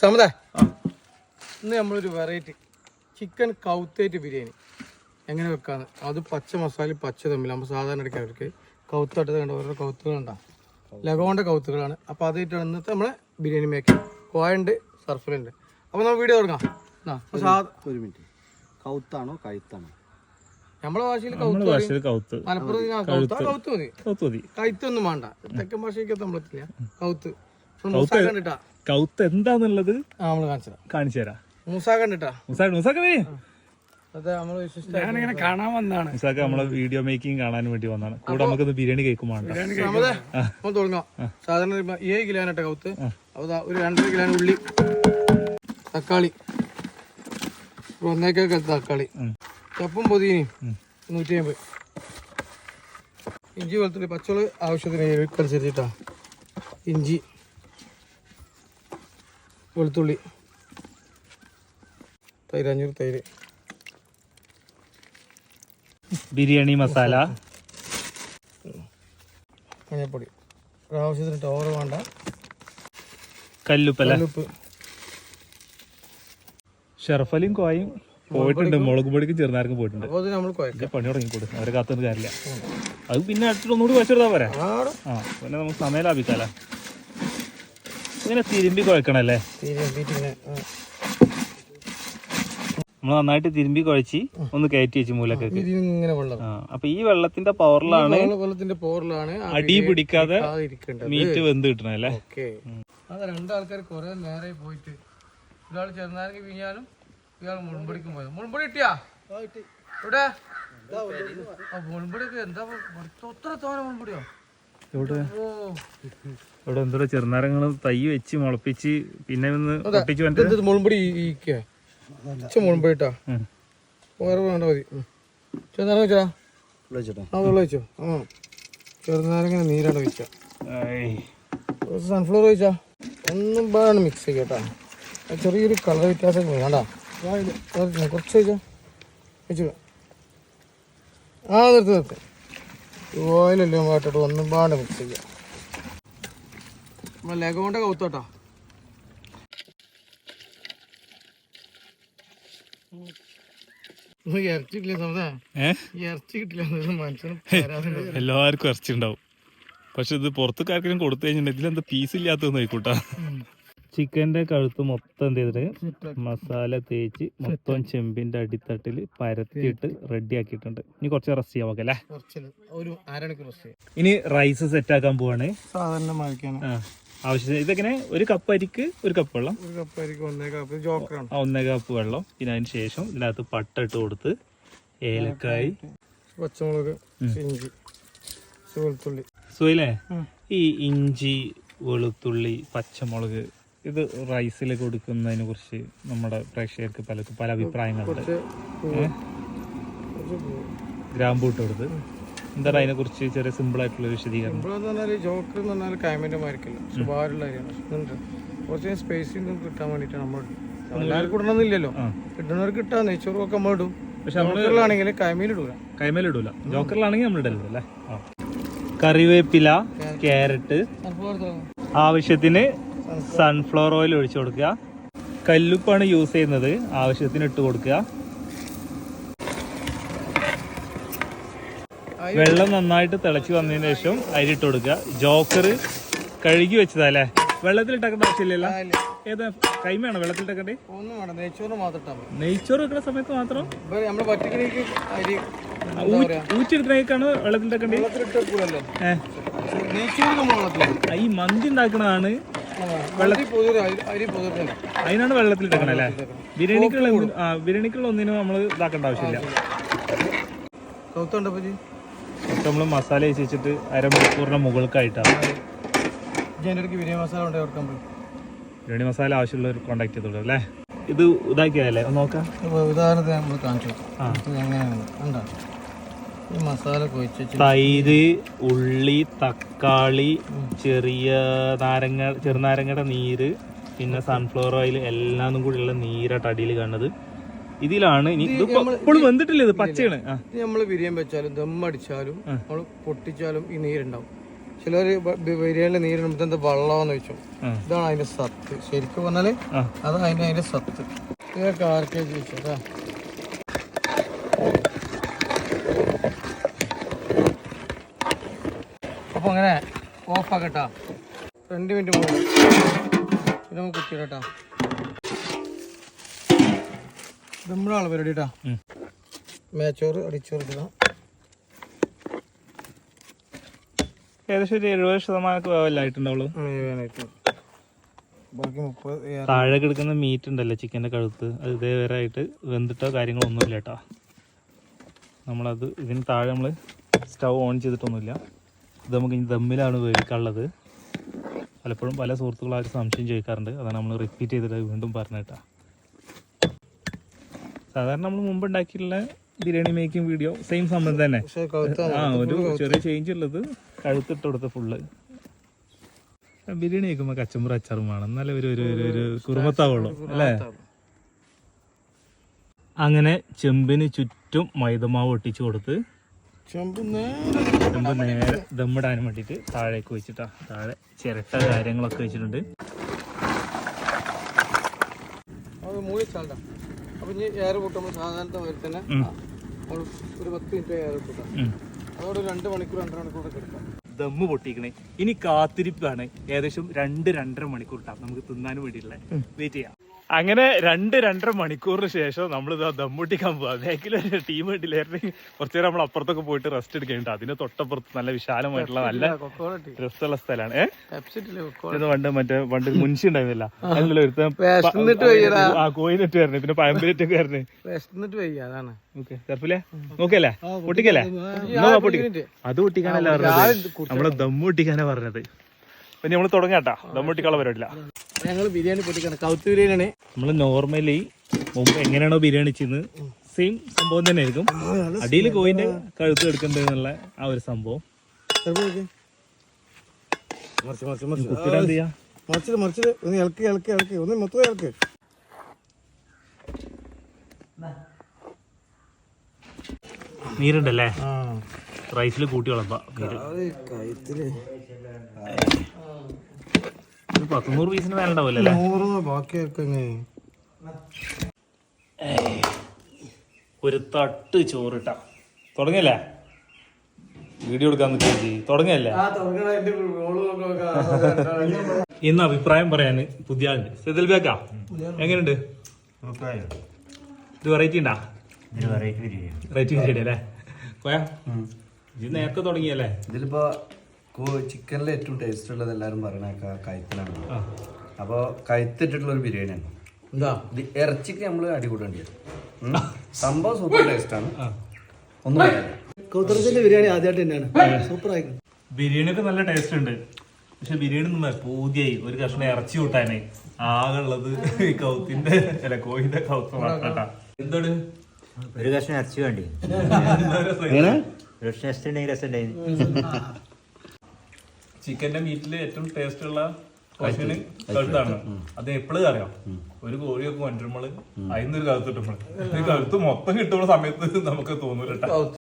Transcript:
സമത ഇന്ന് നമ്മളൊരു variety chicken കൗത്തേറ്റ് biryani. എങ്ങനെ വെക്കാന്ന്? അത് പച്ച മസാല പച്ച തമ്മിൽ നമ്മൾ സാധാരണ എടുക്കാൻ അവർക്ക് കൗത്തട്ടത് കണ്ട? ഓരോ കൗത്തുകളുണ്ടാവും ലഗോണ്ട കൗത്തുകളാണ്. അപ്പോൾ അതായിട്ടാണ് ഇന്നത്തെ നമ്മളെ ബിരിയാണി മേക്കിംഗ് കോയുണ്ട് സർഫലുണ്ട്. അപ്പോൾ നമ്മൾ വീഡിയോ തുടങ്ങാം. ഒരു മിനിറ്റ്. കൗത്താണോ കഴുത്താണോ? നമ്മളെ ഭാഷയിൽ നമ്മുടെ കൗത്ത് ഭാഷയിൽ കൗത്ത്. മലപ്പുറം കൗത്ത്. കൗത്ത് മതി. കൗത്ത് മതി. കൈത്തൊന്നും വേണ്ട. തെക്കൻ ഭാഷയ്ക്ക് നമ്മളെത്തില്ല കൗത്ത്. മൂസാ കണ്ടിട്ടാ. കൗത്ത് എന്താന്നുള്ളത് ആ നമ്മൾ കാണിച്ചതാ കാണിച്ചു തരാം. മൂസാ കണ്ടിട്ടാ. മൂസാ മുസാക്ക് വേ അതെ നമ്മൾ വിശിഷ്ട കാണാൻ വന്നാണ് മുസാക്ക് നമ്മളെ വീഡിയോ മേക്കിംഗ് കാണാൻ വേണ്ടി വന്നാണ് കൂടെ നമുക്ക് ബിരിയാണി നമ്മൾ തുടങ്ങാം. സാധാരണ ഏഴ് ഏഴ് കിലോനാട്ട കൗത്ത്. അപ്പൊ ഒരു രണ്ടര കിലോ ഉള്ളി. തക്കാളി. ഒന്നേക്കൊക്കെ തക്കാളി. ചപ്പും പൊതിയും നൂറ്റി അമ്പത് ഇഞ്ചി വെളുത്തുള്ളി പച്ചവൾ ആവശ്യത്തിന് എരിവനുസരിച്ചിട്ടാ ഇഞ്ചി വെളുത്തുള്ളി തൈര് അഞ്ഞൂറ് തൈര്. ബിരിയാണി മസാല. മഞ്ഞപ്പൊടി. ആവശ്യത്തിന് ടോറ് വേണ്ട. കല്ലുപ്പ് കല്ലുപ്പ്. ഷെർഫലിയും കോയും. പോയിട്ടുണ്ട്. മുളക് പൊടിക്കും. ചെറുനാർക്കും പോയിട്ടുണ്ട്. ഇത് പണി തുടങ്ങിക്കൂടും? അവരെ കാത്തൊന്നും കാര്യമില്ല. അത് പിന്നെ അടുത്തിട്ട് ഒന്നുകൂടി വെച്ചെടുത്താ പോരാ? ആ പിന്നെ നമുക്ക് സമയം ലാഭിക്കാല ഇങ്ങനെ തിരുമ്പി കുഴക്കണല്ലേ? നമ്മൾ നന്നായിട്ട് തിരുമ്പി കുഴച്ചി ഒന്ന് കയറ്റി വെച്ച് മൂലക്കൊക്കെ അപ്പൊ ഈ വെള്ളത്തിന്റെ പവറിലാണ് വെള്ള- വെള്ളത്തിന്റെ പവറിലാണ് അടി പിടിക്കാതെ മീറ്റ് വെന്ത് കിട്ടണല്ലേ? അത് രണ്ടാൾക്കാർ കുറെ നേരെ പോയിട്ട്. ഒരാൾ ചെറുനാരങ്ങി പിഞ്ഞാലും ഇയാൾ മുൻപടിക്ക് പോയത്. മുൻപടി കിട്ടിയാ? ഇവിടെ ആ മുൾമ്പടിയൊക്കെ എന്താ ഒത്ര തോന മുൾമ്പടിയോ ഇവിടെ എന്തോ ചെറുനാരങ്ങൾ തൈ വെച്ച് മുളപ്പിച്ച് പിന്നെ ഒന്ന് പൊട്ടിച്ച് മുൾമ്പടിട്ടാ ഉം. വേറെ വേണ്ട മതി. ചെറുനാരങ്ങ വെച്ചാ? ആ വെള്ളം വെച്ചോ. ആ. ചെറുനാരങ്ങ നീരാണ് വെച്ചാ. സൺഫ്ലവർ വെച്ചാ ഒന്നും പാടാണ് മിക്സ് ചെയ്യട്ടാ ചെറിയൊരു കളർ വ്യത്യാസം വേണ്ട. കുറച്ച് വെച്ചോ. വെച്ചു ആ നിർത്തി നിർത്തി. ഓയിലല്ലേ വാട്ടിട്ട് ഒന്നും പാട് മിക്സ് ചെയ്യാം. നമ്മൾ ലഗോണ്ട കൗത്തോട്ടാ ഏ? ഇറച്ചി ഉണ്ടാവും എല്ലാവർക്കും പക്ഷെ ഇത് പുറത്തുകാർക്കെങ്കിലും കൊടുത്തു കഴിഞ്ഞിട്ടുണ്ടെങ്കിൽ എന്താ പീസ് ഇല്ലാത്തതെന്ന് ആയിക്കോട്ടാ ചിക്കന്റെ കഴുത്ത് മൊത്തം എന്ത് ചെയ്തിട്ട് മസാല തേച്ച് മൊത്തം ചെമ്പിന്റെ അടിത്തട്ടിൽ പരത്തിയിട്ട് റെഡി ആക്കിയിട്ടുണ്ട്. ഇനി കുറച്ച് റെസ്റ്റ് ഒരു അരമണിക്കൂർ റെസ്റ്റ് ഇനി റൈസ് സെറ്റ് ആക്കാൻ പോവാണ്. സാധാരണ മഴിക്കാണ് ആ ആവശ്യത്തിന് ഇതെങ്ങനെ? ഒരു കപ്പ് അരിക്ക് ഒരു കപ്പ് വെള്ളം. ഒരു കപ്പ് അരിക്ക് ഒന്നേ കപ്പ് ജോക്കറാണ് ഒന്നര കപ്പ് വെള്ളം. പിന്നെ അതിന് ശേഷം ഇതിനകത്ത് പട്ട ഇട്ട് കൊടുത്ത് ഏലക്കായി. പച്ചമുളക് ഇഞ്ചി വെളുത്തുള്ളി സുഖല്ലേ. ഈ ഇഞ്ചി വെളുത്തുള്ളി പച്ചമുളക് ഇത് റൈസിൽ കൊടുക്കുന്നതിനെ കുറിച്ച് നമ്മുടെ പ്രേക്ഷകർക്ക് പലർക്കും പല അഭിപ്രായങ്ങളുണ്ട്. ഗ്രാമ്പൂ ഇട്ട് കൊടുത്ത്. എന്താണ് അതിനെ കുറിച്ച് ചെറിയ സിമ്പിൾ ആയിട്ടുള്ള വിശദീകരണം? ജോക്കർ എന്ന് പറഞ്ഞാൽ കായ്മന്റെ മാർക്കില്ല സ്വഭാവമുള്ള കാര്യമാണ്. കുറച്ച് സ്പേസിൽ സ്പേസിങ് കിട്ടാൻ വേണ്ടിയിട്ടാണ് നമ്മൾ എല്ലാവർക്കും ഇടണമെന്നില്ലല്ലോ. കിട്ടുന്നവർക്ക് കിട്ടാൻ നെയ്ച്ചോറും നമ്മൾ ഇടും പക്ഷെ ജോക്കറിലാണെങ്കിൽ കൈമീൻ ഇടൂല. കൈമേലിടൂല ജോക്കറിലാണെങ്കിൽ നമ്മൾ ഇടരുത് അല്ലേ? കറിവേപ്പില ക്യാരറ്റ്. ആവശ്യത്തിന് സൺഫ്ലവർ ഓയിൽ ഒഴിച്ചു കൊടുക്കുക. കല്ലുപ്പാണ് യൂസ് ചെയ്യുന്നത്. ആവശ്യത്തിന് ഇട്ട് കൊടുക്കുക. വെള്ളം നന്നായിട്ട് തിളച്ച് വന്നതിന് ശേഷം അരി ഇട്ട് കൊടുക്കുക. ജോക്കർ കഴുകി വെച്ചതല്ലേ വെള്ളത്തിൽ ഇട്ടാക്കേണ്ട ആവശ്യമില്ലല്ലോ. ഏതാ? കൈമയാണോ വെള്ളത്തിൽ ഇട്ടേക്കണ്ടേ ഒന്നും വേണ്ട. നെയ്ച്ചോറ് മാത്രം നെയ്ച്ചോറ് വെക്കുന്ന സമയത്ത് മാത്രം? ഇപ്പൊ നമ്മൾ പറ്റിക്കണിക്ക് അരി എന്താ പറയാ? വെള്ളത്തിൽ ഇട്ടേക്കണ്ടേ വെള്ളത്തിലിട്ട് വെക്കൂലല്ലോ ഏഹ് നെയ്ച്ചോറ് നമ്മൾ വെള്ളത്തിലിടും. ആ, ഈ മന്തി ഉണ്ടാക്കണതാണ് അതിനാണ് വെള്ളത്തിൽ ഇട്ടേക്കണല്ലേ ബിരിയാണിക്കുള്ള ബിരിയാണിക്കുള്ള ഒന്നിനും നമ്മൾ ഇതാക്കേണ്ട ആവശ്യമില്ല. നമ്മൾ മസാല വെച്ച് വെച്ചിട്ട് അരമണിക്കൂറിന് മുകൾക്കായിട്ടാണ് ബിരിയാണി മസാല ആവശ്യമുള്ള ബിരിയാണി മസാല ആവശ്യമുള്ളവർ ചെയ്തോളൂ അല്ലേ? ഇത് ഇതാക്കിയതല്ലേ നോക്കാം. ഉദാഹരണത്തിന് നമ്മൾ കാണിച്ചു എങ്ങനെയാണ് കണ്ടോ? ഈ മസാല തൈര് ഉള്ളി തക്കാളി ചെറിയ നാരങ്ങ ചെറുനാരങ്ങയുടെ നീര് പിന്നെ സൺഫ്ലവർ ഓയിൽ എല്ലാം കൂടിയുള്ള നീരായിട്ട് അടിയിൽ കാണുന്നത്. ഇതിലാണ് ഇനി ഇപ്പോഴും വെന്തിട്ടില്ല ഇത് പച്ചയാണ്. നമ്മൾ ബിരിയാണി വെച്ചാലും ദം അടിച്ചാലും നമ്മൾ പൊട്ടിച്ചാലും ഈ നീരുണ്ടാവും. ചിലർ ബിരിയാണിയിലെ നീരിടുമ്പോൾ എന്താ വെള്ളമെന്ന് വെച്ചു. ഇതാണ് അതിന്റെ സത്ത്. ശരിക്കും പറഞ്ഞാൽ അത് അതിന്റെ അതിന്റെ സത്ത്. ഇതൊക്കെ ആർക്കേ ചോദിച്ചതാ അപ്പൊ അങ്ങനെ ഓഫാക്കട്ടാ രണ്ട് മിനിറ്റ് മുമ്പ് ഇത് നമുക്ക് കുത്തിയിടട്ടാ. നമ്മുടെ ആളെ പരിപാടി കേട്ടാ. മേച്ചോറ് അടിച്ചോറ് ഇടാം ഏകദേശം ഒരു എഴുപത് ശതമാനമൊക്കെ വേവല്ലായിട്ടുണ്ടാവുള്ളൂ ബാക്കി മുപ്പത്. താഴെ കിടക്കുന്ന മീറ്റ് ഉണ്ടല്ലോ ചിക്കന്റെ കഴുത്ത്. അത് ഇതേവരെ ആയിട്ട് വെന്തിട്ടോ കാര്യങ്ങളോ ഒന്നുമില്ല കേട്ടോ നമ്മളത് ഇതിന് താഴെ നമ്മൾ സ്റ്റൗ ഓൺ ചെയ്തിട്ടൊന്നുമില്ല. ഇത് നമുക്ക് ഇനി ദമ്മിലാണ് വേവിക്കാനുള്ളത് പലപ്പോഴും പല സുഹൃത്തുക്കളായിട്ട് സംശയം ചോദിക്കാറുണ്ട്. അതാണ് നമ്മൾ റിപ്പീറ്റ് ചെയ്തിട്ട് വീണ്ടും പറഞ്ഞു കേട്ടോ സാധാരണ നമ്മൾ മുമ്പ് ഉണ്ടാക്കിയിട്ടുള്ള ബിരിയാണി മേക്കിംഗ് വീഡിയോ സെയിം സംഭവം തന്നെ. ആ ഒരു ചെറിയ ചേഞ്ച് ഉള്ളത് കഴുത്തിട്ട് കൊടുത്ത ഫുള്ള് ബിരിയാണി വെക്കുമ്പോൾ കച്ചമ്പറ അച്ചാറും വേണം. എന്നാലേ ഒരു ഒരു ഒരു കുറുമത്താവുള്ളൂ അല്ലേ? അങ്ങനെ ചെമ്പിന് ചുറ്റും മൈദമാവ് ഒട്ടിച്ചു കൊടുത്ത് ചെമ്പ് നേരെ ദമ്മിടാൻ വേണ്ടിയിട്ട് താഴേക്ക് വെച്ചിട്ടാ. താഴെ ചിരട്ട കാര്യങ്ങളൊക്കെ വെച്ചിട്ടുണ്ട്. അപ്പൊ ഇനി എയർ കൂട്ടുമ്പോൾ സാധാരണത്തെ മാതിരി തന്നെ ഒരു പത്ത് മിനിറ്റ് എയർ പൊട്ടാം. അതോടെ രണ്ട് മണിക്കൂർ രണ്ടര മണിക്കൂർ കിടക്കാം ദമ്മ് പൊട്ടിക്കണേ. ഇനി കാത്തിരിപ്പാണ്. ഏകദേശം രണ്ട് രണ്ടര മണിക്കൂർ ഇട്ടാ നമുക്ക് തിന്നാനും വേണ്ടിയിട്ടുള്ള. വെയിറ്റ് ചെയ്യാം. അങ്ങനെ രണ്ട് രണ്ടര മണിക്കൂറിന് ശേഷം നമ്മൾ ഇതാ ദമ്മൂട്ടിക്കാൻ പോവാ. ബാക്കിൽ ഒരു ടീം വേണ്ടിയില്ലായിരുന്നു കുറച്ചു നേരം നമ്മൾ അപ്പുറത്തൊക്കെ പോയിട്ട് റെസ്റ്റ് എടുക്കുന്നുണ്ട് അതിന് തൊട്ടപ്പുറത്ത് നല്ല വിശാലമായിട്ടുള്ള നല്ല രസമുള്ള സ്ഥലമാണ് ഏഹ് പണ്ട് മറ്റേ പണ്ട് മുൻഷി ഉണ്ടായിരുന്നില്ല. കോയിലിട്ട് വരുന്നു ആ വരണേ. പിന്നെ പഴമ്പിലിട്ട് വരുന്നു അതാണ്. നോക്കല്ലേ പൊട്ടിക്കല്ലേ? അത് പൊട്ടിക്കാനല്ല പറഞ്ഞത് നമ്മൾ ദമ്മൂട്ടിക്കാനാ പറഞ്ഞത്. പിന്നെ നമ്മൾ തുടങ്ങാട്ടാ. ദമ്മ് പൊട്ടിക്കാനുള്ള പരിപാടിയില്ല. ഞങ്ങൾ ബിരിയാണി പൊട്ടിക്കണം. കൗത്ത് ബിരിയാണിയാണ്. നമ്മൾ നോർമലി മുമ്പ് എങ്ങനെയാണോ ബിരിയാണി ചെയ്യുന്നത് സെയിം സംഭവം തന്നെ ആയിരിക്കും അടിയിൽ കോയിന്റെ കഴുത്ത് എടുക്കണ്ടെന്നുള്ള ആ ഒരു സംഭവം. ഒന്ന് ഇളക്കി ഇളക്കി ഇളക്കി. ഒന്ന് മൊത്തം ഇളക്ക്. നീരുണ്ടല്ലേ? റൈസിൽ കൂട്ടി കഴുത്തിൽ. ഒരു പത്തുനൂറ് പീസിന് മേലെ ഉണ്ടാവില്ല അല്ലേ നൂറ് ബാക്കിയൊക്കെ ഒരു തട്ട് ചോറിട്ട. തുടങ്ങിയല്ലേ? വീഡിയോ എടുക്കാൻ നിൽക്കുകയും ചെയ്യും. തുടങ്ങിയല്ലേ? ആ തുടങ്ങണ. എന്റെ റോൾ നോക്കാം. ഇന്ന് അഭിപ്രായം പറയാന് പുതിയ സെതിൽ ബേക്കാ? എങ്ങനെയുണ്ട്? ഇത് വെറൈറ്റി ഉണ്ടാ? വെറൈറ്റി വെറൈറ്റി അല്ലേ? പോയാ? ഇത് നേരത്തെ തുടങ്ങിയല്ലേ? ഇതിലിപ്പോ ചിക്കനിൽ ഏറ്റവും ടേസ്റ്റ് ഉള്ളത് എല്ലാവരും പറയണ കയത്തിലാണ്. അപ്പോൾ അപ്പൊ കയത്തിട്ടിട്ടുള്ള ഒരു ബിരിയാണിയാണ് എന്താ? ഇത് ഇറച്ചിക്ക് നമ്മൾ അടികൂടേണ്ടി വരും. സംഭവം സൂപ്പർ ടേസ്റ്റ് ആണ്. ആ. ഒന്നും പറയാനില്ല. ബിരിയാണി ആദ്യമായിട്ട് തന്നെയാണ്. സൂപ്പർ ആയിരിക്കും ബിരിയാണിയൊക്കെ നല്ല ടേസ്റ്റ് ഉണ്ട്. പക്ഷെ ബിരിയാണി ഒന്നും പൂതിയായി. ഒരു കഷ്ണം ഇറച്ചി കൂട്ടാനേ. ആകെ ഉള്ളത് ഈ കൗത്തിന്റെ അല്ല കോഴിന്റെ കൗത്ത് മാത്രട്ടാ. എന്താണ്? ഒരു കഷ്ണം ഇറച്ചി വേണ്ടി. ഒരു കഷ്ണം ഇറച്ചി ഉണ്ടെങ്കിൽ രസം ഉണ്ടായിരുന്നു ചിക്കന്റെ മീറ്റിൽ ഏറ്റവും ടേസ്റ്റ് ഉള്ള പോർഷന് കഴുത്താണ് അത് എപ്പോഴും അറിയാം? ഒരു കോഴിയൊക്കെ കൊണ്ടുവരുമ്പോൾ അതിന്നൊരു കഴുത്ത് കിട്ടുമ്പോൾ ഈ കഴുത്ത് മൊത്തം കിട്ടുമ്പോൾ സമയത്ത് നമുക്ക് തോന്നൂല ട്ടാ.